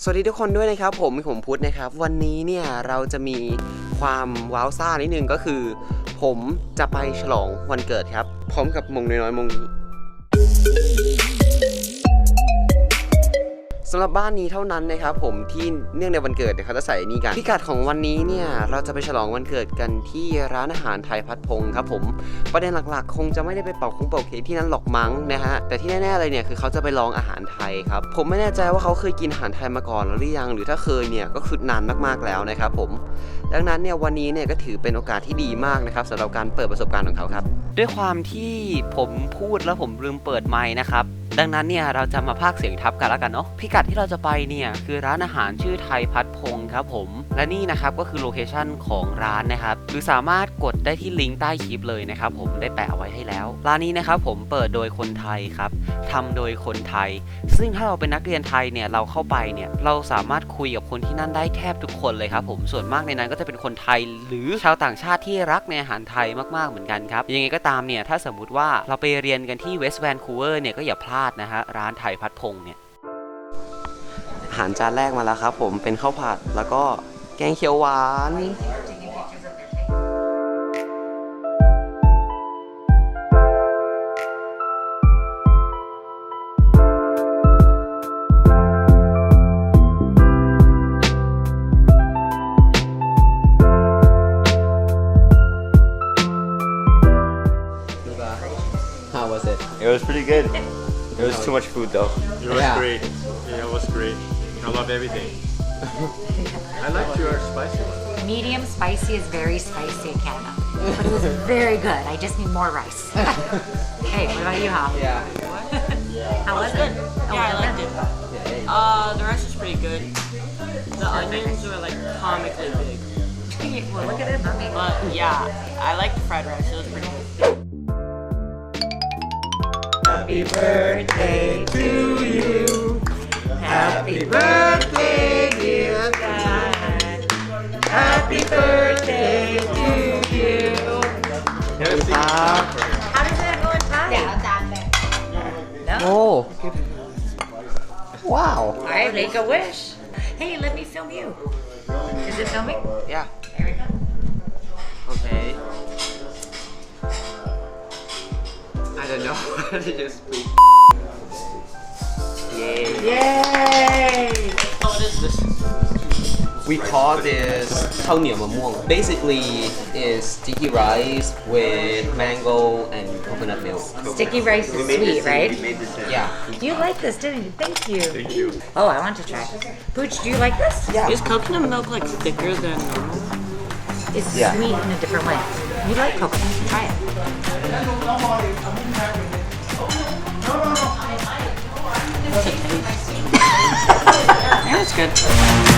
สวัสดีทุกคนด้วยนะครับผมผมพุทธนะครับ วันนี้เนี่ยเราจะมีความว้าวซ่านิดนึงก็คือ ผมจะไปฉลองวันเกิดครับ พร้อมกับมงน้อยๆมงนี้ สำหรับบ้านนี้เท่านั้นนะครับผมที่เนื่องในวันเกิดเนี่ยเขาจะใส่นี่กันพิกัดของวันนี้เนี่ยเราจะไปฉลองวันเกิดกันที่ร้านอาหารไทยพัดพงครับผมประเด็นหลักๆ คงจะไม่ได้ไปเป่าคงเป่าเค้กที่นั่นหรอกมั้งนะฮะแต่ที่แน่ๆเลยเนี่ยคือเขาจะไปลองอาหารไทยครับผมไม่แน่ใจว่าเขาเคยกินอาหารไทยมาก่อนหรือยัง หรือถ้าเคยเนี่ยก็คือนานมากๆแล้วนะครับผมดังนั้นเนี่ยวันนี้เนี่ยก็ถือเป็นโอกาสที่ดีมากนะครับสำหรับการเปิดประสบการณ์ของเขาครับ ด้วยความที่ผมพูดแล้วผมลืมเปิดไมค์นะครับ ดังนั้นเนี่ยเราจะมาพากย์เสียงทับกันแล้วกันเนาะพิกัดที่เราจะไปเนี่ยคือร้านอาหารชื่อไทยพัดพงครับผม และนี่นะครับก็คือโลเคชั่นของร้านนะครับหรือสามารถกดได้ที่ลิงก์ใต้คลิปเลยนะครับผมได้แปะไว้ให้แล้ว ร้านนี้นะครับผมเปิดโดยคนไทยครับทำโดยคนไทย ซึ่งถ้าเราเป็นนักเรียนไทยเนี่ยเราเข้าไปเนี่ยเราสามารถคุยกับคนที่นั่นได้แทบทุกคนเลยครับผมส่วนมากในนั้นก็จะเป็นคนไทย หรือชาวต่างชาติที่รักในอาหารไทยมากๆเหมือนกันครับยังไงก็ตามเนี่ยถ้าสมมติว่าเราไปเรียนกันที่เวสต์แวนคูเวอร์เนี่ยก็อย่าพลาดนะฮะร้านไทยพัดพงเนี่ยอาหารจานแรกมาแล้วครับผมเป็นข้าวผัดแล้วก็แกงเขียวหวาน How was it? It was pretty good. It was too much food though. It was Yeah. great. Yeah, it was great. I love everything. I liked your spicy one. Medium spicy is very spicy in Canada. But it was very good. I just need more rice. hey, what about you, Hal? Yeah. How was it? Oh, Yeah, I liked it. Uh, the rice is pretty good. The onions were like comically big. well, look at it, mommy. But yeah, I liked the fried rice. It was pretty good. Happy birthday to you. Happy birthday, dear God. Happy birthday to you. Happy birthday. How does that go in time? Yeah, that. Oh. Wow. All right, make a wish. Hey, let me film you. Is it filming? Yeah. don't know how to just speak. Yay! Yay! What is this? We call this Tao Basically, it's sticky rice with mango and coconut milk. Sticky rice is sweet, right? Yeah. You like this, didn't you? Thank you. Thank you. Oh, I want to try. Pooch, do you like this? Yeah. Is coconut milk like thicker than normal? It's yeah. sweet in a different way. You like coconut? Try it. It's good.